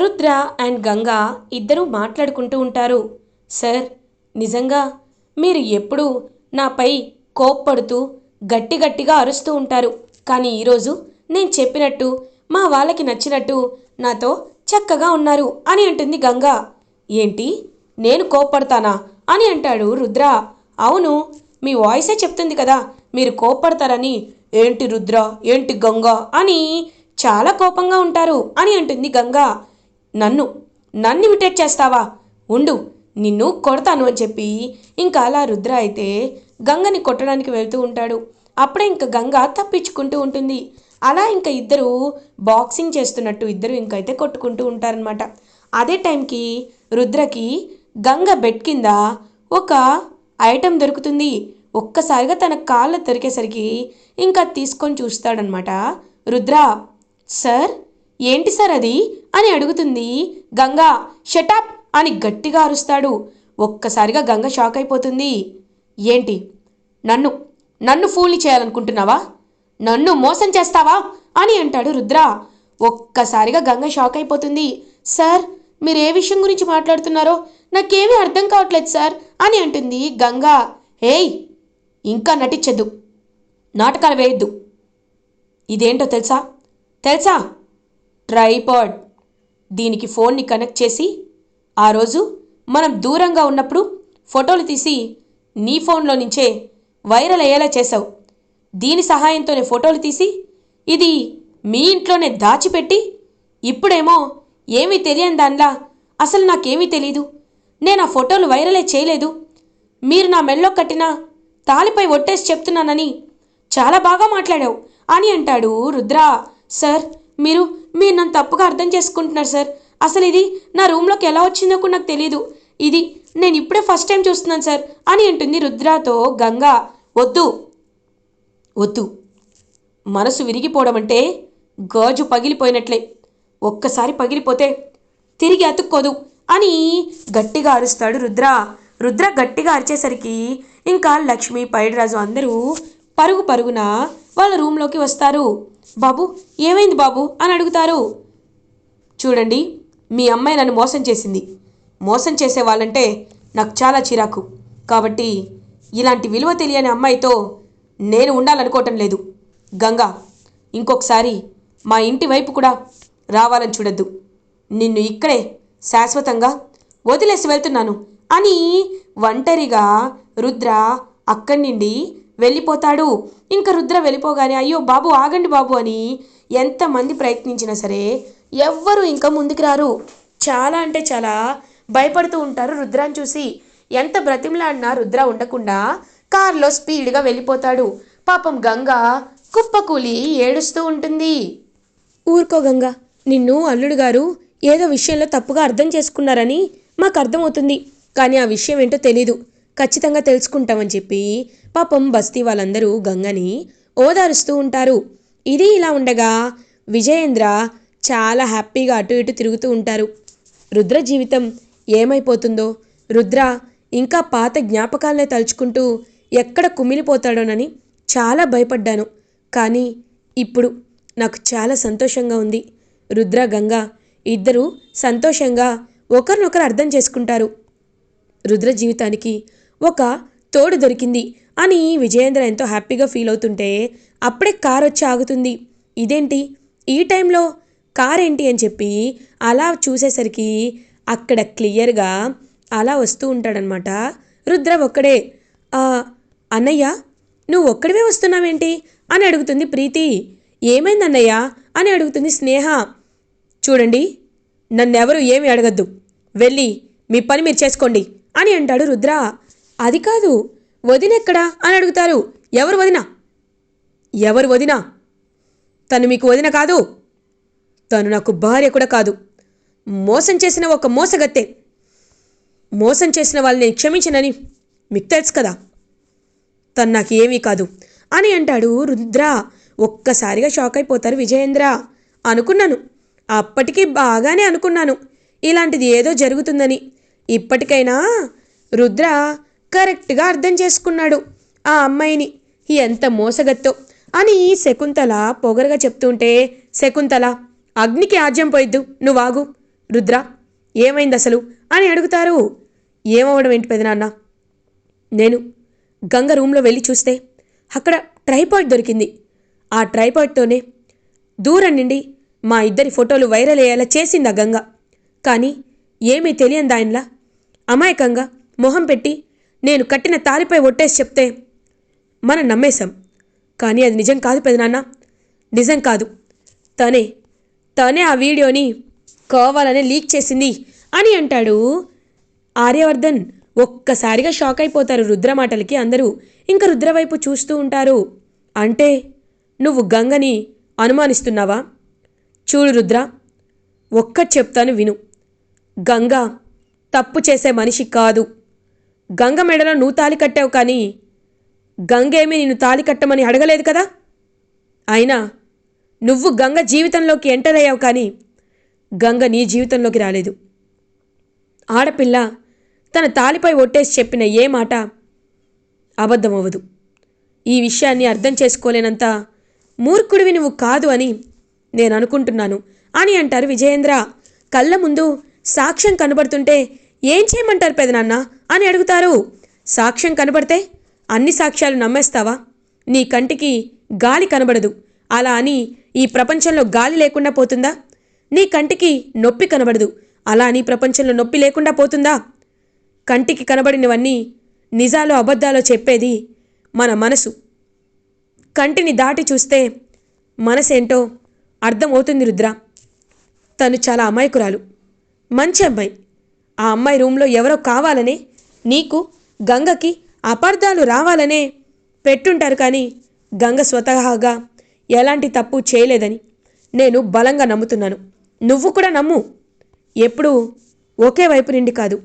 Rudra and Ganga ఇద్దరూ మాట్లాడుకుంటూ ఉంటారు. సార్ నిజంగా మీరు ఎప్పుడూ నాపై కోప్పడుతూ గట్టి గట్టిగా అరుస్తూ ఉంటారు. కానీ ఈరోజు నేను చెప్పినట్టు మా వాళ్ళకి నచ్చినట్టు నాతో చక్కగా ఉన్నారు అని అంటుంది గంగా. ఏంటి? నేను కోప్పడతానా అని అంటాడు రుద్ర. అవును మీ వాయిసే చెప్తుంది కదా మీరు కోప్పడతారని. ఏంటి రుద్ర? ఏంటి గంగా? అని చాలా కోపంగా ఉంటారు అని అంటుంది గంగా. నన్ను నన్ను ఇమిటేట్ చేస్తావా? ఉండు నిన్ను కొడతాను అని చెప్పి ఇంకా అలా రుద్ర అయితే గంగని కొట్టడానికి వెళ్తూ ఉంటాడు. అప్పుడే ఇంకా గంగ తప్పించుకుంటూ ఉంటుంది. అలా ఇంకా ఇద్దరు బాక్సింగ్ చేస్తున్నట్టు ఇద్దరు ఇంకైతే కొట్టుకుంటూ ఉంటారనమాట అదే టైంకి రుద్రకి గంగ బెడ్ కింద ఒక ఐటెం దొరుకుతుంది. ఒక్కసారిగా తన కాళ్ళ దొరికేసరికి ఇంకా తీసుకొని చూస్తాడనమాట రుద్ర సార్ ఏంటి సార్ అది? అని అడుగుతుంది. గంగా షటప్ అని గట్టిగా అరుస్తాడు. ఒక్కసారిగా గంగ షాక్ అయిపోతుంది. ఏంటి? నన్ను నన్ను ఫూల్ని చేయాలనుకుంటున్నావా? నన్ను మోసం చేస్తావా? అని అంటాడు రుద్ర. ఒక్కసారిగా గంగ షాక్ అయిపోతుంది. సార్ మీరు ఏ విషయం గురించి మాట్లాడుతున్నారో నాకేమీ అర్థం కావట్లేదు సార్ అని అంటుంది గంగా. ఏయ్ ఇంకా నటించద్దు. నాటకాలు వేయద్దు. ఇదేంటో తెలుసా? తెలుసా? ట్రైపాడ్ దీనికి ఫోన్ని కనెక్ట్ చేసి ఆ రోజు మనం దూరంగా ఉన్నప్పుడు ఫోటోలు తీసి నీ ఫోన్లో నుంచే వైరల్ అయ్యేలా చేసావు దీని సహాయంతోనే ఫోటోలు తీసి ఇది మీ ఇంట్లోనే దాచిపెట్టి ఇప్పుడేమో ఏమీ తెలియని దానిలా అసలు నాకేమీ తెలీదు. నేను ఆ ఫోటోలు వైరలే చేయలేదు. మీరు నా మెళ్ళో కట్టిన తాలిపై ఒట్టేసి చెప్తున్నానని చాలా బాగా మాట్లాడావు. అని అంటాడు రుద్ర. సార్ మీరు మీరు నన్ను తప్పుగా అర్థం చేసుకుంటున్నారు సార్. అసలు ఇది నా రూమ్లోకి ఎలా వచ్చిందో కూడా నాకు తెలియదు ఇది నేను ఇప్పుడే ఫస్ట్ టైం చూస్తున్నాను సార్ అని అంటుంది రుద్రతో గంగా. వద్దు. వద్దు. మనసు విరిగిపోవడం అంటే గాజు పగిలిపోయినట్లే. ఒక్కసారి పగిలిపోతే తిరిగి అతుక్కోదు అని గట్టిగా అరుస్తాడు రుద్ర. రుద్ర గట్టిగా అరిచేసరికి ఇంకా లక్ష్మి పైడిరాజు అందరూ పరుగు పరుగున వాళ్ళ రూమ్లోకి వస్తారు. బాబు ఏమైంది బాబు అని అడుగుతారు. చూడండి మీ అమ్మాయి నన్ను మోసం చేసింది. మోసం చేసే వాళ్ళంటే నాకు చాలా చిరాకు. కాబట్టి ఇలాంటి విలువ తెలియని అమ్మాయితో నేను ఉండాలనుకోవటం లేదు. గంగా ఇంకొకసారి మా ఇంటి వైపు కూడా రావాలని చూడద్దు. నిన్ను ఇక్కడే శాశ్వతంగా వదిలేసి వెళ్తున్నాను అని ఒంటరిగా రుద్ర అక్కడి నుండి వెళ్ళిపోతాడు. ఇంకా రుద్ర వెళ్ళిపోగానే అయ్యో బాబు ఆగండి బాబు అని ఎంతమంది ప్రయత్నించినా సరే ఎవ్వరూ ఇంకా ముందుకు రారు. చాలా అంటే చాలా భయపడుతూ ఉంటారు రుద్రాన్ని చూసి. ఎంత బ్రతిమలాడినా రుద్ర ఉండకుండా కారులో స్పీడ్గా వెళ్ళిపోతాడు. పాపం గంగ కుప్పకూలి ఏడుస్తూ ఉంటుంది. ఊరుకో గంగా నిన్ను అల్లుడు గారు ఏదో విషయంలో తప్పుగా అర్థం చేసుకున్నారని మాకు అర్థమవుతుంది. కానీ ఆ విషయం ఏంటో తెలీదు. ఖచ్చితంగా తెలుసుకుంటామని చెప్పి పాపం బస్తీ వాళ్ళందరూ గంగని ఓదారుస్తూ ఉంటారు. ఇది ఇలా ఉండగా విజయేంద్ర చాలా హ్యాపీగా అటు ఇటు తిరుగుతూ ఉంటారు. రుద్ర జీవితం ఏమైపోతుందో? రుద్ర ఇంకా పాత జ్ఞాపకాలనే తలుచుకుంటూ ఎక్కడ కుమిలిపోతాడోనని చాలా భయపడ్డాను. కానీ ఇప్పుడు నాకు చాలా సంతోషంగా ఉంది. రుద్ర గంగ ఇద్దరూ సంతోషంగా ఒకరినొకరు అర్థం చేసుకుంటారు. రుద్ర జీవితానికి ఒక తోడు దొరికింది అని విజయేంద్ర ఎంతో హ్యాపీగా ఫీల్ అవుతుంటే అప్పుడే కార్ వచ్చి ఆగుతుంది. ఇదేంటి? ఈ టైంలో కార్ ఏంటి అని చెప్పి అలా చూసేసరికి అక్కడ క్లియర్గా అలా వస్తూ ఉంటాడనమాట రుద్ర ఒక్కడే అన్నయ్య నువ్వు ఒక్కడివే వస్తున్నావేంటి? అని అడుగుతుంది ప్రీతి. ఏమైంది అన్నయ్య? అని అడుగుతుంది స్నేహ. చూడండి నన్నెవరు ఏమి అడగద్దు. వెళ్ళి మీ పని మీరు చేసుకోండి అని అంటాడు రుద్ర. అది కాదు వదినెక్కడా అని అడుగుతారు. ఎవరు వదిన? ఎవరు వదిన? తను మీకు వదిన కాదు. తను నాకు భార్య కూడా కాదు. మోసం చేసిన ఒక మోసగత్తే. మోసం చేసిన వాళ్ళని నేను క్షమించనని మీకు తెలుసు కదా. తను నాకు ఏమీ కాదు. అని అంటాడు రుద్ర. ఒక్కసారిగా షాక్ అయిపోతారు విజయేంద్ర. అనుకున్నాను. అప్పటికి బాగానే అనుకున్నాను. ఇలాంటిది ఏదో జరుగుతుందని. ఇప్పటికైనా రుద్ర కరెక్ట్గా అర్థం చేసుకున్నాడు. ఆ అమ్మాయిని ఎంత మోసగత్తో అని శకుంతల పొగరగా చెప్తుంటే శకుంతల అగ్నికి ఆజ్యం పోయిద్దు నువ్వాగు రుద్ర ఏమైంది అసలు అని అడుగుతారు. ఏమవడం ఏంటి పెదనాన్న? నేను గంగ రూమ్లో వెళ్ళి చూస్తే అక్కడ ట్రైపాయిడ్ దొరికింది. ఆ ట్రైపాయిడ్తోనే దూరం నుండి మా ఇద్దరి ఫోటోలు వైరల్ అయ్యేలా చేసింది ఆ గంగ. కానీ ఏమీ తెలియని దానిలా అమాయకంగా మొహం పెట్టి నేను కట్టిన తాలిపై ఒట్టేసి చెప్తే మనం నమ్మేశాం. కానీ అది నిజం కాదు పెదనాన్న. నిజం కాదు. తనే తనే ఆ వీడియోని కావాలనే లీక్ చేసింది అని అంటాడు. ఆర్యవర్ధన్ ఒక్కసారిగా షాక్ అయిపోతారు రుద్ర మాటలకి అందరూ. ఇంకా రుద్ర వైపు చూస్తూ ఉంటారు. అంటే నువ్వు గంగని అనుమానిస్తున్నావా? చూడు రుద్ర ఒక్కటి చెప్తాను విను. గంగ తప్పు చేసే మనిషి కాదు. గంగ మెడలో నువ్వు తాలి కట్టావు కానీ గంగేమీ నిన్ను తాలి కట్టమని అడగలేదు కదా? అయినా నువ్వు గంగ జీవితంలోకి ఎంటర్ అయ్యావు కానీ గంగ నీ జీవితంలోకి రాలేదు. ఆడపిల్ల తన తాలిపై ఒట్టేసి చెప్పిన ఏ మాట అబద్ధమవ్వదు. ఈ విషయాన్ని అర్థం చేసుకోలేనంత మూర్ఖుడివి నువ్వు కాదు అని నేను అనుకుంటున్నాను. అని అంటారు విజయేంద్ర. కళ్ళ ముందు సాక్ష్యం కనబడుతుంటే ఏం చేయమంటారు పెదనాన్న? అని అడుగుతారు. సాక్ష్యం కనబడితే అన్ని సాక్ష్యాలు నమ్మేస్తావా? నీ కంటికి గాలి కనబడదు. అలా అని ఈ ప్రపంచంలో గాలి లేకుండా పోతుందా? నీ కంటికి నొప్పి కనబడదు. అలా అని ప్రపంచంలో నొప్పి లేకుండా పోతుందా? కంటికి కనబడినవన్నీ నిజాలో అబద్ధాలో చెప్పేది మన మనసు. కంటిని దాటి చూస్తే మనసేంటో అర్థమవుతుంది రుద్ర. తను చాలా అమాయకురాలు. మంచి అమ్మాయి. ఆ అమ్మాయి రూమ్లో ఎవరో కావాలనే నీకు గంగకి అపార్థాలు రావాలనే పెట్టుంటారు కానీ గంగ స్వతహాగా ఎలాంటి తప్పు చేయలేదని నేను బలంగా నమ్ముతున్నాను. నువ్వు కూడా నమ్ము. ఎప్పుడూ ఒకే వైపు నుండి కాదు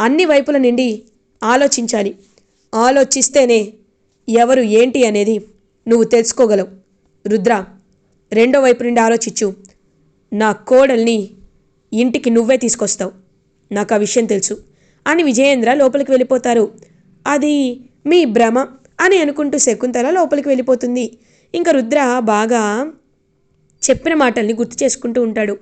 అన్ని వైపుల నుండి ఆలోచించాలి. ఆలోచిస్తేనే ఎవరు ఏంటి అనేది నువ్వు తెలుసుకోగలవు. రుద్ర రెండో వైపు నుండి ఆలోచించు. నా కోడల్ని ఇంటికి నువ్వే తీసుకొస్తావు. నాకు ఆ విషయం తెలుసు. అని విజయేంద్ర లోపలికి వెళ్ళిపోతారు. అది మీ భ్రమ అని అనుకుంటూ శకుంతల లోపలికి వెళ్ళిపోతుంది. ఇంకా రుద్ర బాగా చెప్పిన మాటల్ని గుర్తు చేసుకుంటూ ఉంటాడు.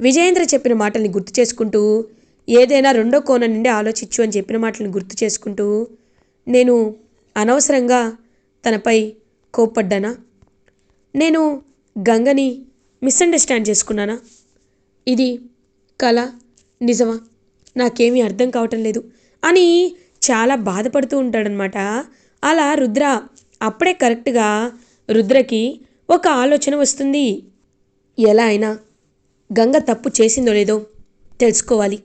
విజయేంద్ర చెప్పిన మాటల్ని గుర్తు చేసుకుంటూ ఏదైనా రెండో కోణం నుండి ఆలోచించు అని చెప్పిన మాటలను గుర్తు చేసుకుంటూ నేను అనవసరంగా తనపై కోప్పడ్డానా? నేను గంగని మిస్అండర్స్టాండ్ చేసుకున్నానా? ఇది కళ నిజమా? నాకేమీ అర్థం కావటం లేదు. అని చాలా బాధపడుతూ ఉంటాడనమాట అలా రుద్ర అప్పుడే కరెక్ట్గా రుద్రకి ఒక ఆలోచన వస్తుంది. ఎలా అయినా గంగ తప్పు చేసిందో లేదో తెలుసుకోవాలి.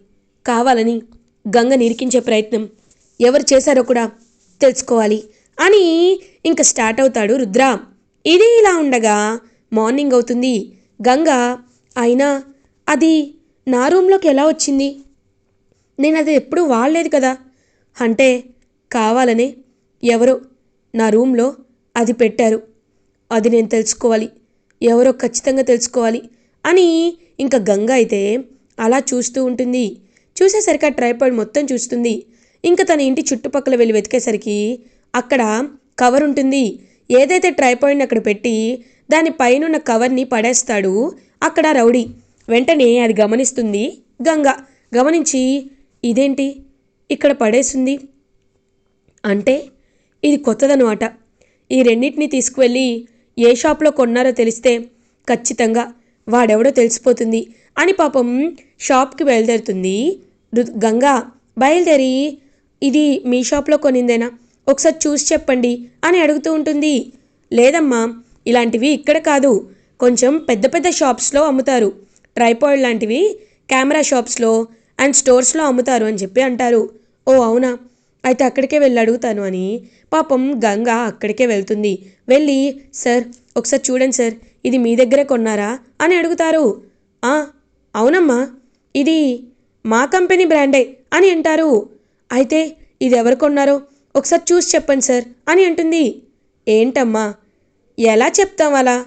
కావాలని గంగ నిరికించే ప్రయత్నం ఎవరు చేశారో కూడా తెలుసుకోవాలి అని ఇంకా స్టార్ట్ అవుతాడు రుద్ర. ఇది ఇలా ఉండగా మార్నింగ్ అవుతుంది. గంగ అయినా అది నా రూమ్లోకి ఎలా వచ్చింది? నేను అది ఎప్పుడూ వాడలేదు కదా. అంటే కావాలనే ఎవరో నా రూమ్లో అది పెట్టారు. అది నేను తెలుసుకోవాలి. ఎవరో ఖచ్చితంగా తెలుసుకోవాలి అని ఇంకా గంగ అయితే అలా చూస్తూ ఉంటుంది. చూసేసరికి ఆ ట్రైపాడ్ మొత్తం చూస్తుంది. ఇంకా తన ఇంటి చుట్టుపక్కల వెళ్ళి వెతికేసరికి అక్కడ కవర్ ఉంటుంది. ఏదైతే ట్రైపాయిడ్ని అక్కడ పెట్టి దాని పైనున్న కవర్ని పడేస్తాడు అక్కడ రౌడీ. వెంటనే అది గమనిస్తుంది గంగ. గమనించి ఇదేంటి? ఇక్కడ పడేసింది? అంటే ఇది కొత్తదనమాట ఈ రెండింటిని తీసుకువెళ్ళి ఏ షాప్లో కొన్నారో తెలిస్తే ఖచ్చితంగా వాడెవడో తెలిసిపోతుంది. అని పాపం షాప్కి బయలుదేరుతుంది గంగా. బయలుదేరి ఇది మీ షాప్లో కొనిందేనా? ఒకసారి చూసి చెప్పండి అని అడుగుతూ ఉంటుంది. లేదమ్మా ఇలాంటివి ఇక్కడ కాదు. కొంచెం పెద్ద పెద్ద షాప్స్లో అమ్ముతారు. ట్రైపాయిడ్ లాంటివి కెమెరా షాప్స్లో అండ్ స్టోర్స్లో అమ్ముతారు అని చెప్పి అంటారు. ఓ అవునా? అయితే అక్కడికే వెళ్ళి అడుగుతాను అని పాపం గంగ అక్కడికే వెళ్తుంది. వెళ్ళి సార్ ఒకసారి చూడండి సార్ ఇది మీ దగ్గరే కొన్నారా? అని అడుగుతారు. "ఆ, అవునమ్మా ఇది మా కంపెనీ బ్రాండే అని అంటారు. అయితే ఇది ఎవరు కొన్నారో ఒకసారి చూసి చెప్పండి సార్ అని అంటుంది. ఏంటమ్మా ఎలా చెప్తాం అలా?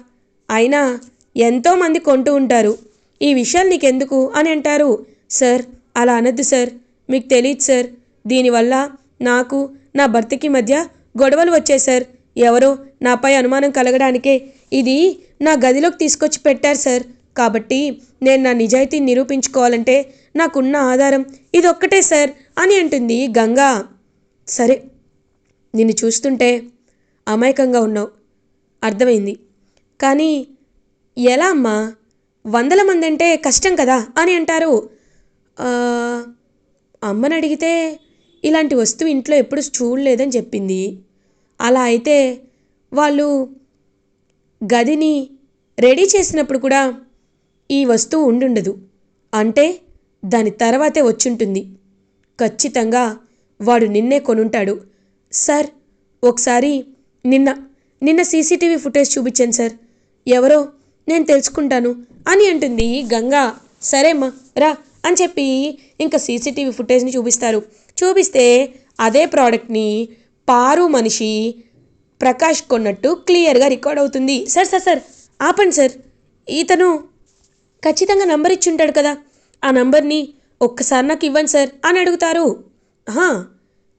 అయినా ఎంతోమంది కొంటూ ఉంటారు. ఈ విషయాలు నీకెందుకు? అని అంటారు. సార్ అలా అనద్దు సార్. మీకు తెలియదు సార్. దీనివల్ల నాకు నా భర్తకి మధ్య గొడవలు వచ్చాయి సార్. ఎవరో నాపై అనుమానం కలగడానికే ఇది నా గదిలోకి తీసుకొచ్చి పెట్టారు సార్. కాబట్టి నేను నా నిజాయితీని నిరూపించుకోవాలంటే నాకున్న ఆధారం ఇదొక్కటే సార్ అని అంటుంది గంగా. సరే నిన్ను చూస్తుంటే అమాయకంగా ఉన్నావు. అర్థమైంది. కానీ ఎలా అమ్మా? వందల మంది అంటే కష్టం కదా అని అంటారు. అమ్మని అడిగితే ఇలాంటి వస్తువు ఇంట్లో ఎప్పుడు చూడలేదని చెప్పింది. అలా అయితే వాళ్ళు గదిని రెడీ చేసినప్పుడు కూడా ఈ వస్తువు ఉండుండదు. అంటే దాని తర్వాతే వచ్చుంటుంది. ఖచ్చితంగా వాడు నిన్నే కొనుంటాడు. సార్ ఒకసారి నిన్న నిన్న సీసీటీవీ ఫుటేజ్ చూపించాను సార్. ఎవరో నేను తెలుసుకుంటాను అని అంటుంది గంగా. సరేమ్మా రా. అని చెప్పి ఇంకా సీసీటీవీ ఫుటేజ్ని చూపిస్తారు. చూపిస్తే అదే ప్రోడక్ట్ని పారు మనిషి ప్రకాష్ కొన్నట్టు క్లియర్గా రికార్డ్ అవుతుంది. సార్ సార్ సార్ ఆపండి సార్. ఇతను ఖచ్చితంగా నంబర్ ఇచ్చి ఉంటాడు కదా. ఆ నంబర్ని ఒక్కసారి నాకు ఇవ్వండి సార్ అని అడుగుతారు.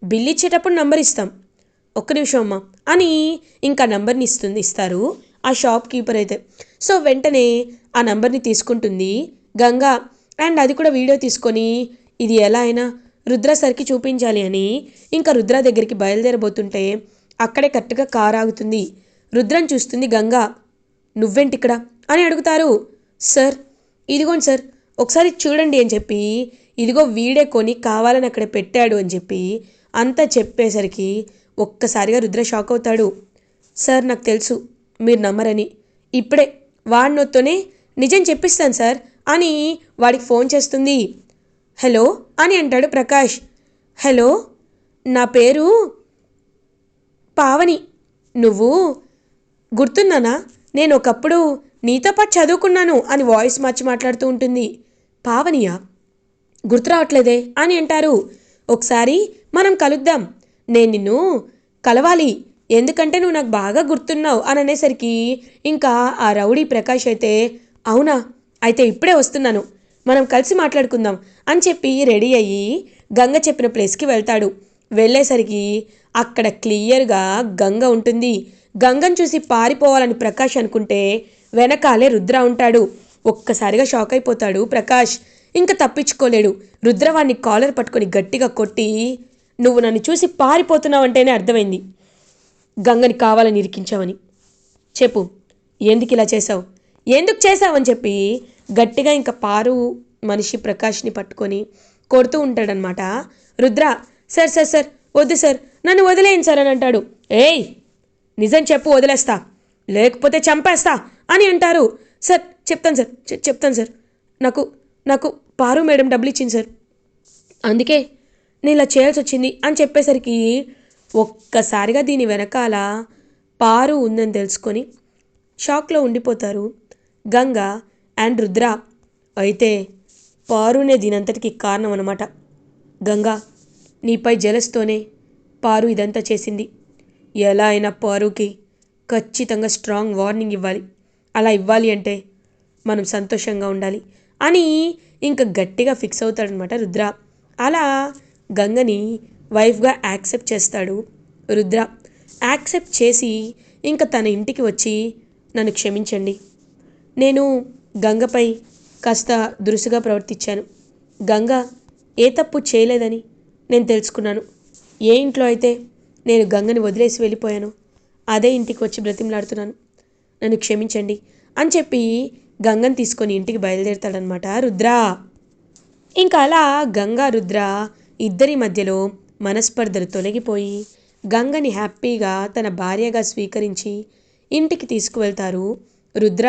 బిల్ ఇచ్చేటప్పుడు నంబర్ ఇస్తాం. ఒక్క నిమిషం అమ్మా అని ఇంకా నంబర్ని ఇస్తుంది ఇస్తారు ఆ షాప్ కీపర్ అయితే. సో వెంటనే ఆ నంబర్ని తీసుకుంటుంది గంగా. అండ్ అది కూడా వీడియో తీసుకొని ఇది ఎలా అయినా రుద్ర సరికి చూపించాలి అని ఇంకా రుద్ర దగ్గరికి బయలుదేరబోతుంటే అక్కడే కరెక్ట్గా కారు ఆగుతుంది. రుద్రని చూస్తుంది గంగా నువ్వేంటి ఇక్కడ అని అడుగుతారు. సార్ ఇదిగోండి సార్ ఒకసారి చూడండి అని చెప్పి ఇదిగో వీడే కొని కావాలని అక్కడ పెట్టాడు అని చెప్పి అంతా చెప్పేసరికి ఒక్కసారిగా రుద్ర షాక్ అవుతాడు. సార్ నాకు తెలుసు మీరు నమ్మరని. ఇప్పుడే వాడినతోనే నిజం చెప్పిస్తాను సార్. అని వాడికి ఫోన్ చేస్తుంది. హలో అని అంటాడు ప్రకాష్. హలో నా పేరు పావని. నువ్వు గుర్తున్నానా నేను ఒకప్పుడు నీతో పాటు చదువుకున్నాను అని వాయిస్ మార్చి మాట్లాడుతూ ఉంటుంది. పావనియా? గుర్తు రావట్లేదే అని అంటారు. ఒకసారి మనం కలుద్దాం. నేను నిన్ను కలవాలి. ఎందుకంటే నువ్వు నాకు బాగా గుర్తున్నావు అని అనేసరికి ఇంకా ఆ రౌడీ ప్రకాష్ అయితే అవునా? అయితే ఇప్పుడే వస్తున్నాను. మనం కలిసి మాట్లాడుకుందాం అని చెప్పి రెడీ అయ్యి గంగ చెప్పిన ప్లేస్కి వెళ్తాడు. వెళ్ళేసరికి అక్కడ క్లియర్గా గంగ ఉంటుంది. గంగను చూసి పారిపోవాలని ప్రకాష్ అనుకుంటే వెనకాలే రుద్ర ఉంటాడు. ఒక్కసారిగా షాక్ అయిపోతాడు ప్రకాష్. ఇంకా తప్పించుకోలేడు. రుద్రవాణ్ణి కాలర్ పట్టుకొని గట్టిగా కొట్టి నువ్వు నన్ను చూసి పారిపోతున్నావంటేనే అర్థమైంది. గంగని కావాలని ఇరికించావని. చెప్పు ఎందుకు ఇలా చేశావు? ఎందుకు చేసావని చెప్పి గట్టిగా ఇంకా పారు మనిషి ప్రకాష్ని పట్టుకొని కొడుతూ ఉంటాడనమాట రుద్ర సార్ సార్ సార్ వద్దు సార్ నన్ను వదిలేయండి సార్ అని అంటాడు. ఏయ్ నిజం చెప్పు వదిలేస్తా. లేకపోతే చంపేస్తా అని అంటారు. సార్ చెప్తాను సార్ చెప్తాను సార్. నాకు నాకు పారు మేడం డబ్బులు ఇచ్చింది సార్. అందుకే నేను ఇలా చేయాల్సి వచ్చింది అని చెప్పేసరికి ఒక్కసారిగా దీని వెనకాల పారు ఉందని తెలుసుకొని షాక్లో ఉండిపోతారు. గంగ అండ్ రుద్ర అయితే పారునే దీనంతటికి కారణం అనమాట గంగా నీపై జలస్తోనే పారు ఇదంతా చేసింది. ఎలా అయినా పారుకి ఖచ్చితంగా స్ట్రాంగ్ వార్నింగ్ ఇవ్వాలి. అలా ఇవ్వాలి అంటే మనం సంతోషంగా ఉండాలి అని ఇంకా గట్టిగా ఫిక్స్ అవుతాడనమాట రుద్ర. అలా గంగని వైఫ్గా యాక్సెప్ట్ చేస్తాడు రుద్ర. యాక్సెప్ట్ చేసి ఇంకా తన ఇంటికి వచ్చి నన్ను క్షమించండి. నేను గంగపై కాస్త దురుసుగా ప్రవర్తించాను. గంగ ఏ తప్పు చేయలేదని నేను తెలుసుకున్నాను. ఏ ఇంట్లో అయితే నేను గంగని వదిలేసి వెళ్ళిపోయాను అదే ఇంటికి వచ్చి బ్రతిమలాడుతున్నాను. నన్ను క్షమించండి అని చెప్పి గంగని తీసుకొని ఇంటికి బయలుదేరుతాడనమాట రుద్ర. ఇంకా అలా గంగా రుద్ర ఇద్దరి మధ్యలో మనస్పర్ధలు తొలగిపోయి గంగని హ్యాపీగా తన భార్యగా స్వీకరించి ఇంటికి తీసుకువెళ్తారు రుద్ర.